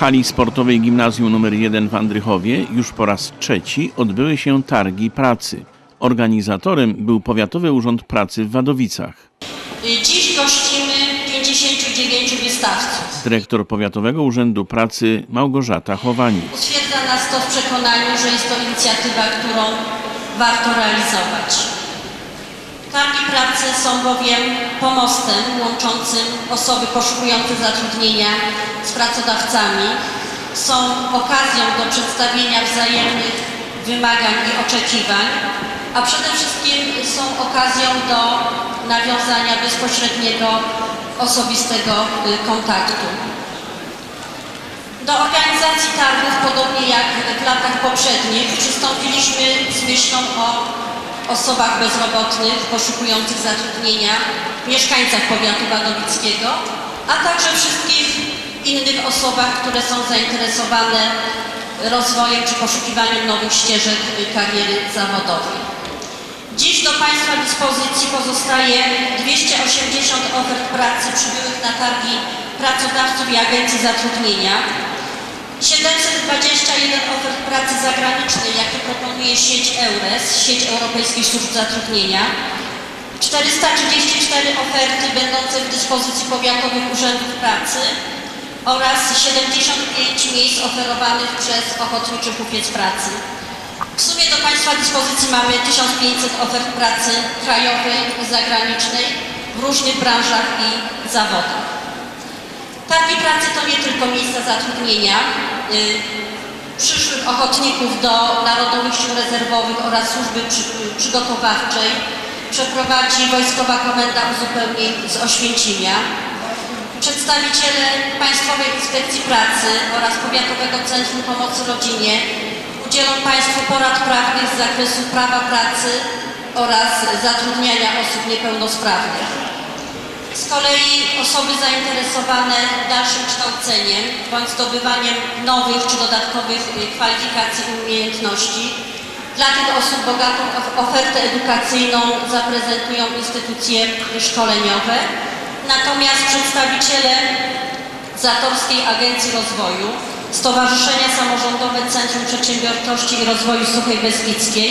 hali sportowej Gimnazjum nr 1 w Andrychowie już po raz trzeci odbyły się targi pracy. Organizatorem był Powiatowy Urząd Pracy w Wadowicach. Dziś gościmy 59 wystawców. Dyrektor Powiatowego Urzędu Pracy Małgorzata Chowanic. Utwierdza nas to w przekonaniu, że jest to inicjatywa, którą warto realizować. Targi pracy są bowiem pomostem łączącym osoby poszukujące zatrudnienia z pracodawcami. Są okazją do przedstawienia wzajemnych wymagań i oczekiwań, a przede wszystkim są okazją do nawiązania bezpośredniego, osobistego kontaktu. Do organizacji targów, podobnie jak w latach poprzednich, przystąpiliśmy z myślą o osobach bezrobotnych, poszukujących zatrudnienia, mieszkańcach powiatu wadowickiego, a także wszystkich innych osobach, które są zainteresowane rozwojem czy poszukiwaniem nowych ścieżek kariery zawodowej. Dziś do Państwa dyspozycji pozostaje 280 ofert pracy przybyłych na targi pracodawców i agencji zatrudnienia, 721 ofert pracy zagranicznej, jakie proponuje sieć EURES, sieć Europejskich Służb Zatrudnienia, 434 oferty będące w dyspozycji powiatowych urzędów pracy oraz 75 miejsc oferowanych przez Ochotniczy Kupiec Pracy. W sumie do Państwa dyspozycji mamy 1500 ofert pracy krajowej i zagranicznej w różnych branżach i zawodach. Targi pracy to nie tylko miejsca zatrudnienia. y, Przyszłych ochotników do Narodowych Sił Rezerwowych oraz Służby przy- Przygotowawczej przeprowadzi Wojskowa Komenda Uzupełnień z Oświęcimia. Przedstawiciele Państwowej Inspekcji Pracy oraz Powiatowego Centrum Pomocy Rodzinie udzielą Państwu porad prawnych z zakresu prawa pracy oraz zatrudniania osób niepełnosprawnych. Z kolei osoby zainteresowane dalszym kształceniem bądź zdobywaniem nowych czy dodatkowych y, kwalifikacji i umiejętności dla tych osób bogatą of- ofertę edukacyjną zaprezentują instytucje szkoleniowe. Natomiast przedstawiciele Zatorskiej Agencji Rozwoju, Stowarzyszenia Samorządowe Centrum Przedsiębiorczości i Rozwoju Suchej Beskidzkiej,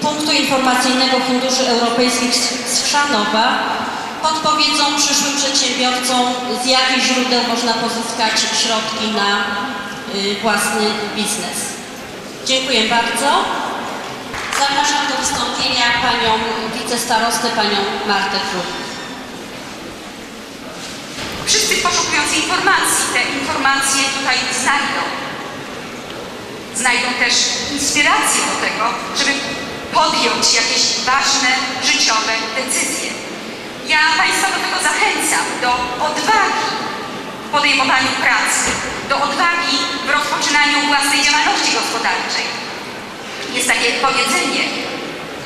Punktu Informacyjnego Funduszy Europejskich z Chrzanowa podpowiedzą przyszłym przedsiębiorcom, z jakich źródeł można pozyskać środki na y, własny biznes. Dziękuję bardzo. Zapraszam do wystąpienia panią wicestarostę, panią Martę Kruk. Wszyscy poszukujący informacji te informacje tutaj znajdą. Znajdą też inspirację do tego, żeby podjąć jakieś ważne życiowe decyzje. Ja Państwa do tego zachęcam, do odwagi w podejmowaniu pracy, do odwagi w rozpoczynaniu własnej działalności gospodarczej. Jest takie powiedzenie,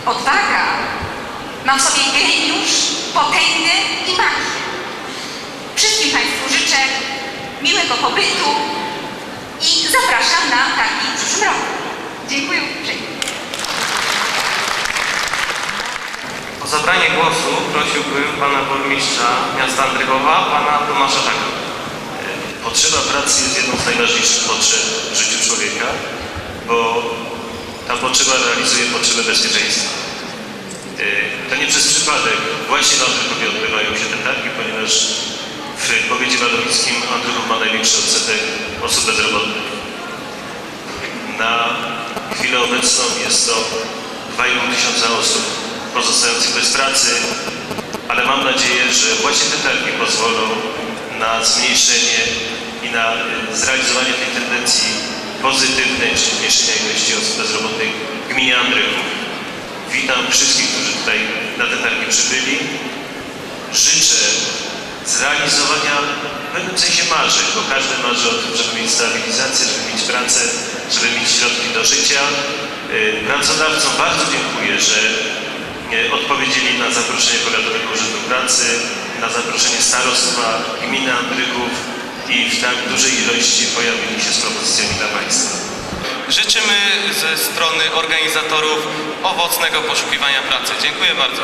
odwaga ma w sobie geniusz, potęgę i magię. Wszystkim Państwu życzę miłego pobytu i zapraszam na targi w przyszłym roku. Dziękuję uprzejmie. Zabranie głosu prosiłbym pana burmistrza miasta Andrychowa, pana Tomasza Żaka. Potrzeba pracy jest jedną z najważniejszych potrzeb w życiu człowieka, bo ta potrzeba realizuje potrzebę bezpieczeństwa. To nie przez przypadek właśnie w Andrychowie odbywają się te targi, ponieważ w powiecie wadowickim Andrychów ma największy odsetek osób bezrobotnych. Na chwilę obecną jest to 2,5 tysiąca osób pozostających bez pracy, ale mam nadzieję, że właśnie te targi pozwolą na zmniejszenie i na y, zrealizowanie tej tendencji pozytywnej, czyli zmniejszenia ilości osób bezrobotnych w gminie Andrychów. Witam wszystkich, którzy tutaj na te targi przybyli. Życzę zrealizowania w pewnym sensie marzeń, bo każdy marzy o tym, żeby mieć stabilizację, żeby mieć pracę, żeby mieć środki do życia. Y, Pracodawcom bardzo dziękuję, że odpowiedzieli na zaproszenie Powiatowego Urzędu Pracy, na zaproszenie starostwa gminy Andrychów i w tak dużej ilości pojawili się z propozycjami dla Państwa. Życzymy ze strony organizatorów owocnego poszukiwania pracy. Dziękuję bardzo.